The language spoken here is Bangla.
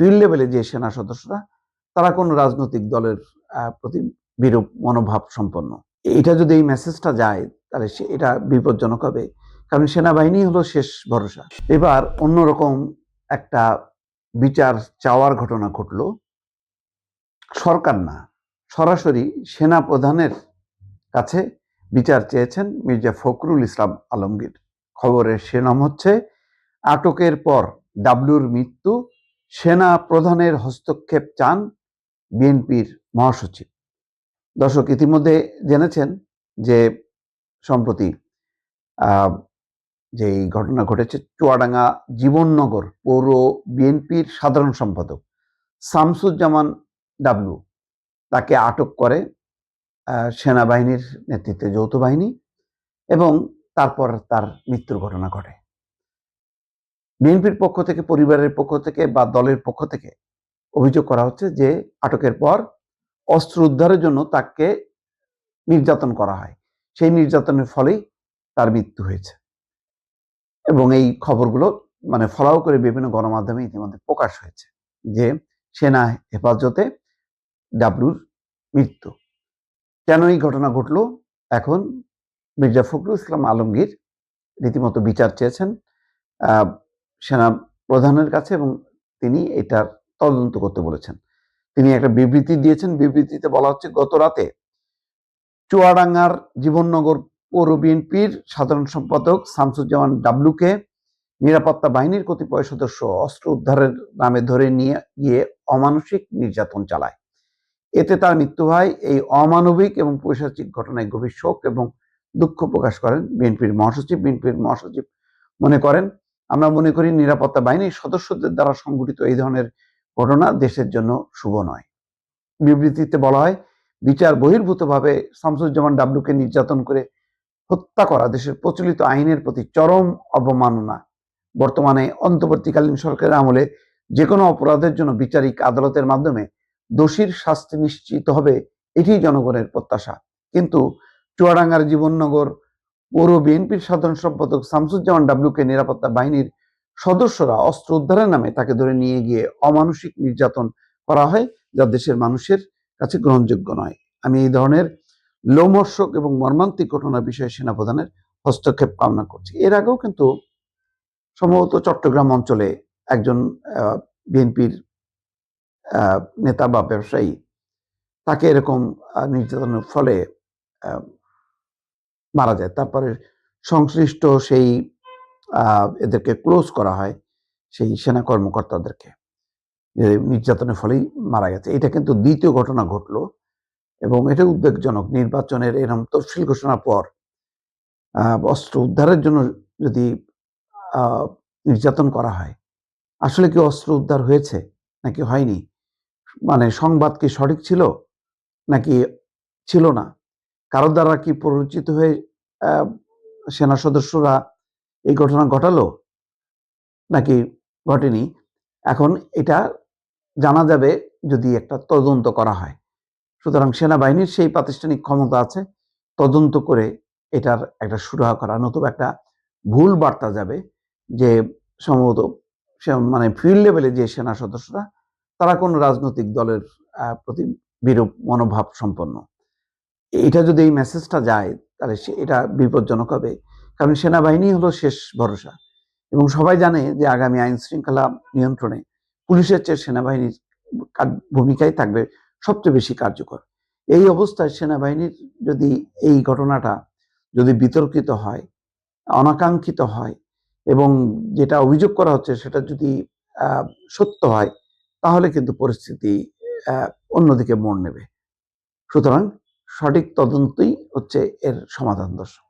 ফিল্ড লেভেলে যে সেনা সদস্যরা, তারা কোনো রাজনৈতিক দলের প্রতি বিরূপ মনোভাব সম্পন্ন। এটা যদি এই মেসেজটা যায়, তাহলে এটা বিপজ্জনক হবে। কারণ সেনাবাহিনী হলো শেষ ভরসা। এবার অন্যরকম একটা বিচার চাওয়ার ঘটনা ঘটলো। সরকার না, সরাসরি সেনা প্রধানের কাছে বিচার চেয়েছেন মির্জা ফখরুল ইসলাম আলমগীর। খবরের শিরোনাম হচ্ছে, আটকের পর ডাবলুর মৃত্যু সেনা প্রধানের হস্তক্ষেপ চান বিএনপির মহাসচিব। দর্শক, ইতিমধ্যে জেনেছেন যে সম্প্রতি যে ঘটনা ঘটেছে, চুয়াডাঙ্গা জীবননগর পৌর বিএনপির সাধারণ সম্পাদক শামসুজ্জামান ডাবলু তাকে আটক করে সেনাবাহিনীর নেতৃত্বে যৌথ বাহিনী এবং তারপর তার মৃত্যুর ঘটনা ঘটে। বিএনপির পক্ষ থেকে, পরিবারের পক্ষ থেকে বা দলের পক্ষ থেকে অভিযোগ করা হচ্ছে যে আটকের পর অস্ত্র উদ্ধারের জন্য তাকে নির্যাতন করা হয়। সেই নির্যাতনের ফলেই তার মৃত্যু হয়েছে। এবং এই খবরগুলো মানে ফলাও করে বিভিন্ন গণমাধ্যমে ইতিমধ্যে প্রকাশ হয়েছে যে সেনা হেফাজতে ডাবলুর মৃত্যু। কেন এই ঘটনা ঘটলো? এখন মির্জা ফখরুল ইসলাম আলমগীর রীতিমতো বিচার চেয়েছেন। সেনা প্রধানের কাছে এবং তিনি এটার তদন্ত করতে বলেছেন। তিনি একটা বিবৃতি দিয়েছেন। বিবৃতিতে বলা হচ্ছে, গত রাতে চুয়াডাঙ্গার জীবননগর পৌর বিএনপির সাধারণ সম্পাদক শামসুজ্জামান ডাবলুকে নিরাপত্তা বাহিনীর কতিপয় সদস্য অস্ত্র উদ্ধারের নামে ধরে নিয়ে গিয়ে অমানসিক নির্যাতন চালায়। এতে তার মৃত্যু হয় এই অমানবিক এবং পৈশাচিক ঘটনায় গভীর শোক এবং দুঃখ প্রকাশ করেন বিএনপির মহাসচিব। বিএনপির মহাসচিব মনে করেন আমরা মনে করি নিরাপত্তা বাহিনীর সদস্যদের দ্বারা সংঘটিত এই ধরনের ঘটনা দেশের জন্য শুভ নয়। বিবৃতিতে বলা হয়, বিচার বহির্ভূতভাবে শামসুজ্জামান ডাবলুকে নির্যাতন করে হত্যা করা দেশের প্রচলিত আইনের প্রতি চরম অবমাননা। বর্তমানে অন্তর্বর্তীকালীন সরকারের আমলে যে কোনো অপরাধের জন্য বিচারিক আদালতের মাধ্যমে দোষীর শাস্তি নিশ্চিত হবে এটি জনগণের প্রত্যাশা। কিন্তু চুয়াডাঙ্গার জীবননগর পৌর বিএনপির সাধারণ সম্পাদক শামসুজ্জামান ডাবলুকে নিরাপত্তা বাহিনীর সদস্যরা অস্ত্র উদ্ধারের নামে তাকে ধরে নিয়ে গিয়ে অমানসিক নির্যাতন করা হয়, যা দেশের মানুষের কাছে গ্রহণযোগ্য নয়। আমি এই ধরনের লোমর্ষক এবং মর্মান্তিক ঘটনার বিষয়ে সেনাপ্রধানের হস্তক্ষেপ কামনা করছি। এর আগেও কিন্তু সম্ভবত চট্টগ্রাম অঞ্চলে একজন বিএনপির নেতা বা ব্যবসায়ী তাকে এরকম নির্যাতনের ফলে মারা যায়। তারপরে সংশ্লিষ্ট সেই এদেরকে ক্লোজ করা হয়, সেই সেনা কর্মকর্তাদেরকে। যে নির্যাতনের ফলেই মারা গেছে। এটা কিন্তু দ্বিতীয় ঘটনা ঘটলো এবং এটা উদ্বেগজনক। নির্বাচনের এরকম তফসিল ঘোষণার পর অস্ত্র উদ্ধারের জন্য যদি নির্যাতন করা হয়, আসলে কি অস্ত্র উদ্ধার হয়েছে নাকি হয়নি? মানে সংবাদ কি সঠিক ছিল? নাকি ছিল না? কারও দ্বারা কি পরিচিত হয়ে সেনা সদস্যরা এই ঘটনা ঘটালো? নাকি ঘটেনি? এখন এটা জানা যাবে যদি একটা তদন্ত করা হয়। সুতরাং সেনাবাহিনীর সেই প্রাতিষ্ঠানিক ক্ষমতা আছে, তদন্ত করে এটার একটা সুরাহা করা। নতুবা একটা ভুল বার্তা যাবে যে সম্ভবত মানে ফিল্ড লেভেলে যে সেনা সদস্যরা, তারা কোনো রাজনৈতিক দলের প্রতি বিরূপ মনোভাব সম্পন্ন। এটা যদি এই মেসেজটা যায়, তাহলে এটা বিপজ্জনক হবে। কারণ সেনাবাহিনী হলো শেষ ভরসা। এবং সবাই জানে যে আগামী আইন শৃঙ্খলা নিয়ন্ত্রণে পুলিশের চেয়ে সেনাবাহিনীর ভূমিকাই থাকবে সবচেয়ে বেশি কার্যকর। এই অবস্থায় সেনাবাহিনীর যদি এই ঘটনাটা যদি বিতর্কিত হয়, অনাকাঙ্ক্ষিত হয়, এবং যেটা অভিযোগ করা হচ্ছে সেটা যদি সত্য হয়, তাহলে কিন্তু পরিস্থিতি অন্যদিকে মোড় নেবে। সুতরাং সঠিক তদন্তই হচ্ছে এর সমাধান দর্শক।